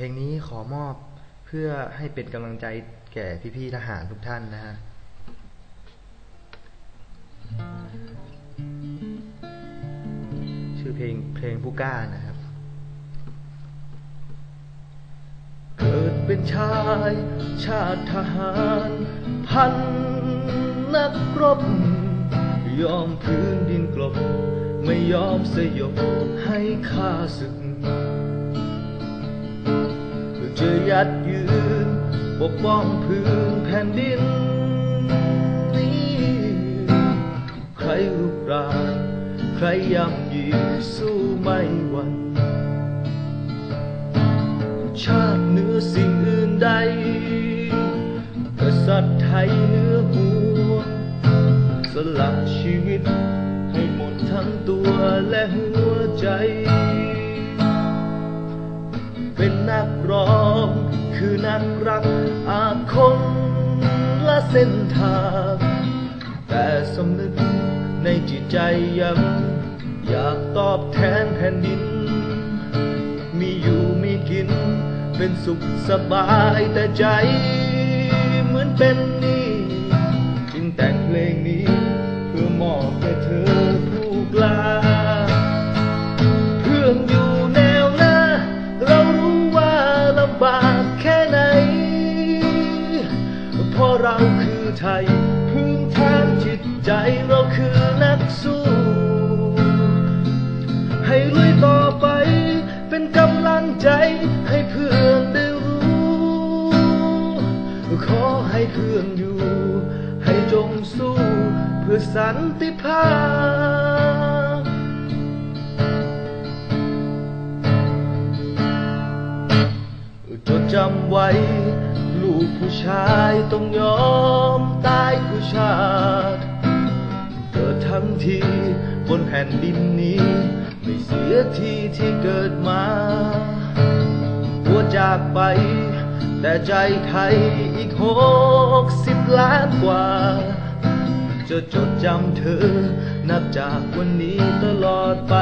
เพลงนี้ขอมอบเพื่อให้เป็นกำลังใจแก่พี่ๆทหารทุกท่านนะฮะชื่อเพลงเพลงผู้กล้านะครับ เกิดเป็นชาย ชาติทหาร พันนักรบ ยอมพื้นดินกลบ ไม่ยอมสยบให้ข้าศึก จะยัดยืนปกป้องพื้นแผ่นดินนี้ใครรุกรานใครย่ำยีสู้ไม่หวั่นชาติเหนือสิ่งอื่นใด กษัตริย์ไทยเหนือหัวสละชีวิตให้หมดทั้งตัวและหัวใจ เป็นนักร้อง คือนักรักอาคนละเส้นทาง แต่สำนึกในจิตใจยังอยากตอบแทนแผ่นดิน มีอยู่มีกิน เป็นสุขสบายแต่ใจเหมือนเป็น เพราะเราคือไทย พื้นฐานจิตใจเราคือนักสู้ ให้ลุยต่อไป เป็นกำลังใจให้เพื่อนได้รู้ ขอให้เพื่อนอยู่ ให้จงสู้ เพื่อสันติภาพจดจำไว้ ลูกผู้ชายต้องยอมตายเพื่อชาติเกิดทั้งทีบนแผ่นดินนี้ ไม่เสียทีที่เกิดมาตัวจากไป แต่ใจไทยอีกหกสิบล้านกว่า จะจดจำเธอ นับจากวันนี้ตลอดไป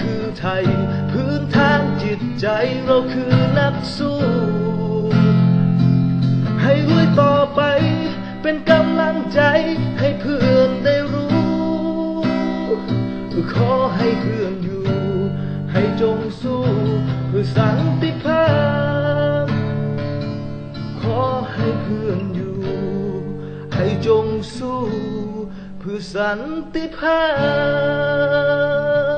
คือไทย พื้นทางจิตใจเราคือนักสู้ ให้ลุยต่อไป เป็นกำลังใจให้เพื่อนได้รู้ ขอให้เพื่อนอยู่ ให้จงสู้ เพื่อสันติภาพ ขอให้เพื่อนอยู่ ให้จงสู้ เพื่อสันติภาพ